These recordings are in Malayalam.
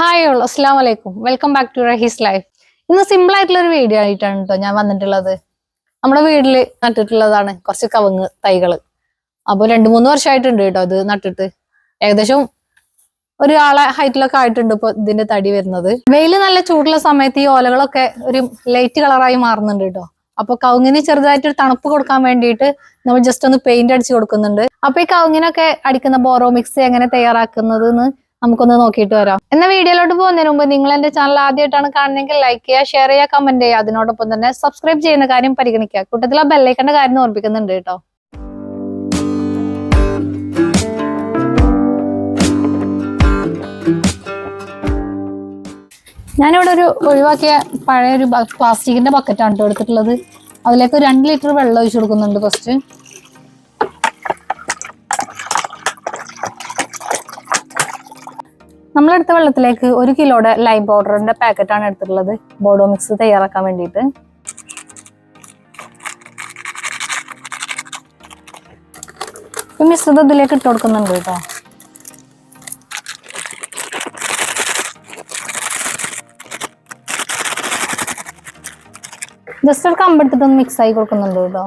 ഹായ് ഉള്ളു അസ്സാം വലൈക്കും welcome back to Rahees life ഇന്ന് സിമ്പിൾ ആയിട്ടുള്ള ഒരു വീഡിയോ ആയിട്ടാണ് കേട്ടോ ഞാൻ വന്നിട്ടുള്ളത്. നമ്മുടെ വീട്ടിൽ നട്ടിട്ടുള്ളതാണ് കുറച്ച് കവുങ്ങ് തൈകൾ അപ്പോൾ രണ്ട് മൂന്ന് വർഷമായിട്ടുണ്ട് കേട്ടോ ഇത് നട്ടിട്ട്. ഏകദേശം ഒരു ആളെ ഹൈറ്റിലൊക്കെ ആയിട്ടുണ്ട് ഇപ്പൊ ഇതിന്റെ തടി വരുന്നത്. വെയിൽ നല്ല ചൂടുള്ള സമയത്ത് ഈ ഓലകളൊക്കെ ഒരു ലൈറ്റ് കളറായി മാറുന്നുണ്ട് കേട്ടോ അപ്പൊ കവുങ്ങിന് ചെറുതായിട്ട് ഒരു തണുപ്പ് കൊടുക്കാൻ വേണ്ടിയിട്ട് നമ്മൾ ജസ്റ്റ് ഒന്ന് പെയിന്റ് അടിച്ച് കൊടുക്കുന്നുണ്ട്. അപ്പൊ ഈ കവുങ്ങിനൊക്കെ അടിക്കുന്ന ബോറോ മിക്സ് എങ്ങനെ തയ്യാറാക്കുന്നത് നമുക്കൊന്ന് നോക്കിയിട്ട് വരാം. എന്ന വീഡിയോയിലോട്ട് പോകുന്നതിന് മുമ്പ് നിങ്ങൾ എന്റെ ചാനൽ ആദ്യമായിട്ടാണ് കാണുന്നതെങ്കിൽ ലൈക്ക് ചെയ്യുക ഷെയർ ചെയ്യുക കമന്റ് ചെയ്യുക. അതിനോടൊപ്പം തന്നെ സബ്സ്ക്രൈബ് ചെയ്യുന്ന കാര്യം പരിഗണിക്കുക. കൂട്ടത്തിൽ ആ ബെല്ലൈക്കന്റെ കാര്യം ഓർപ്പിക്കുന്നുണ്ട് കേട്ടോ. ഞാനിവിടെ ഒരു ഒഴിവാക്കിയ പഴയ ഒരു പ്ലാസ്റ്റിക്കിന്റെ ബക്കറ്റാണ് എടുത്തിട്ടുള്ളത്. അതിലേക്ക് രണ്ട് ലിറ്റർ വെള്ളം ഒഴിച്ചു കൊടുക്കുന്നുണ്ട് ഫസ്റ്റ് നമ്മളെടുത്ത വെള്ളത്തിലേക്ക് ഒരു കിലോയുടെ ലൈം പൗഡറിന്റെ പാക്കറ്റാണ് എടുത്തിട്ടുള്ളത്. ബോഡോ മിക്സ് തയ്യാറാക്കാൻ വേണ്ടിയിട്ട്. ഈ മിശ്രിതം ഇതിലേക്ക് ഇട്ട് കൊടുക്കുന്നുണ്ട് കേട്ടോ. ജസ്റ്റ് ഒരു കമ്പെടുത്തിട്ടൊന്ന് മിക്സ് ആയി കൊടുക്കുന്നുണ്ട് കേട്ടോ.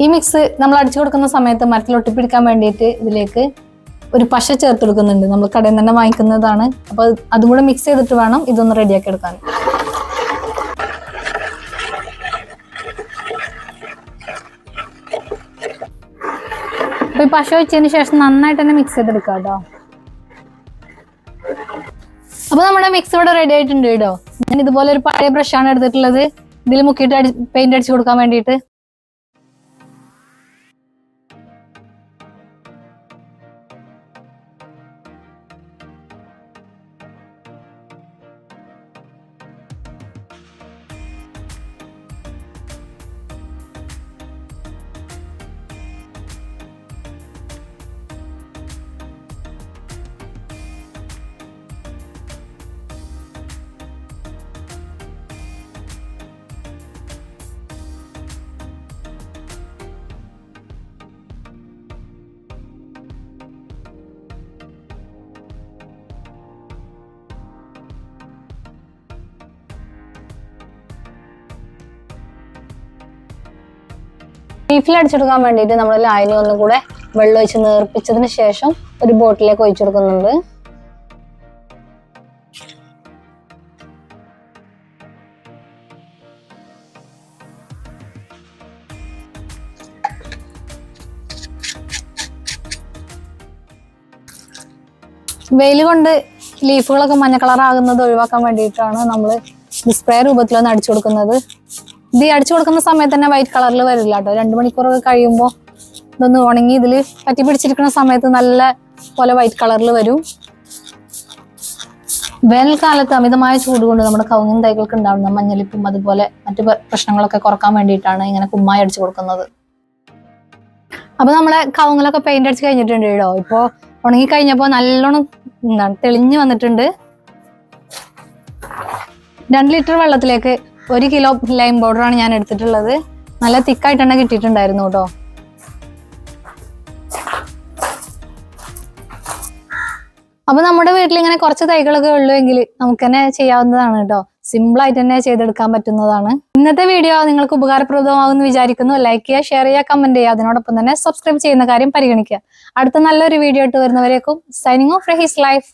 ഈ മിക്സ് നമ്മൾ അടിച്ചു കൊടുക്കുന്ന സമയത്ത് മരത്തിൽ ഒട്ടിപ്പിടിക്കാൻ വേണ്ടിയിട്ട് ഇതിലേക്ക് ഒരു പശ ചേർത്ത് കൊടുക്കുന്നുണ്ട്. നമ്മൾ കടയിൽ തന്നെ വാങ്ങിക്കുന്നതാണ്. അപ്പൊ അത് കൂടെ മിക്സ് ചെയ്തിട്ട് വേണം ഇതൊന്ന് റെഡിയാക്കി എടുക്കാൻ. അപ്പൊ ഈ പശ വെച്ചതിന് ശേഷം നന്നായിട്ട് തന്നെ മിക്സ് ചെയ്തെടുക്കാം കേട്ടോ. അപ്പൊ നമ്മുടെ മിക്സ് ഇവിടെ റെഡി ആയിട്ടുണ്ട് കേട്ടോ. ഞാൻ ഇതുപോലെ ഒരു പഴയ ബ്രഷാണ് എടുത്തിട്ടുള്ളത്. ഇതിൽ മുക്കിയിട്ട് പെയിന്റ് അടിച്ചു കൊടുക്കാൻ വേണ്ടിയിട്ട്. ലീഫിൽ അടിച്ചെടുക്കാൻ വേണ്ടിയിട്ട് നമ്മൾ ലായനി ഒന്നും കൂടെ വെള്ളം ഒഴിച്ച് നേർപ്പിച്ചതിന് ശേഷം ഒരു ബോട്ടിലേക്ക് ഒഴിച്ചു കൊടുക്കുന്നുണ്ട്. വെയിൽ കൊണ്ട് ലീഫുകളൊക്കെ മഞ്ഞ കളർ ആകുന്നത് ഒഴിവാക്കാൻ വേണ്ടിയിട്ടാണ് നമ്മൾ ഡിസ്പ്ലേ രൂപത്തിലൊന്ന് അടിച്ചു കൊടുക്കുന്നത്. ഇത് അടിച്ചു കൊടുക്കുന്ന സമയത്ത് തന്നെ വൈറ്റ് കളറിൽ വരില്ല കേട്ടോ രണ്ടു മണിക്കൂറൊക്കെ കഴിയുമ്പോൾ ഇതൊന്ന് ഉണങ്ങി ഇതിൽ പറ്റി പിടിച്ചിരിക്കുന്ന സമയത്ത് നല്ല പോലെ വൈറ്റ് കളറിൽ വരും. വേനൽക്കാലത്ത് അമിതമായ ചൂട് കൊണ്ട് നമ്മുടെ കവുങ്ങിൻ തൈകൾക്ക് ഉണ്ടാവുന്ന മഞ്ഞളിപ്പും അതുപോലെ മറ്റു പ്രശ്നങ്ങളൊക്കെ കുറയ്ക്കാൻ വേണ്ടിയിട്ടാണ് ഇങ്ങനെ കുമ്മായി അടിച്ചു കൊടുക്കുന്നത്. അപ്പൊ നമ്മളെ കവുങ്ങിലൊക്കെ പെയിന്റ് അടിച്ച് കഴിഞ്ഞിട്ടുണ്ട് കേട്ടോ. ഇപ്പോ ഉണങ്ങി കഴിഞ്ഞപ്പോ നല്ലോണം തെളിഞ്ഞു വന്നിട്ടുണ്ട്. രണ്ട് ലിറ്റർ വെള്ളത്തിലേക്ക് ഒരു കിലോ ലൈം പൗഡറാണ് ഞാൻ എടുത്തിട്ടുള്ളത്. നല്ല തിക്കായിട്ട് തന്നെ കിട്ടിയിട്ടുണ്ടായിരുന്നു കേട്ടോ. അപ്പൊ നമ്മുടെ വീട്ടിൽ ഇങ്ങനെ കുറച്ച് തൈകളൊക്കെ ഉള്ളുവെങ്കിൽ നമുക്ക് തന്നെ ചെയ്യാവുന്നതാണ് കേട്ടോ. സിമ്പിൾ ആയിട്ട് തന്നെ ചെയ്തെടുക്കാൻ പറ്റുന്നതാണ്. ഇന്നത്തെ വീഡിയോ നിങ്ങൾക്ക് ഉപകാരപ്രദമാകുമെന്ന് വിചാരിക്കുന്നു. ലൈക്ക് ചെയ്യുക ഷെയർ ചെയ്യുക കമന്റ് ചെയ്യുക. അതിനോടൊപ്പം തന്നെ സബ്സ്ക്രൈബ് ചെയ്യുന്ന കാര്യം പരിഗണിക്കുക. അടുത്ത നല്ലൊരു വീഡിയോ ആയിട്ട് വരുന്നവരേക്കും സൈനിങ് ഓഫ് ഹിസ് ലൈഫ്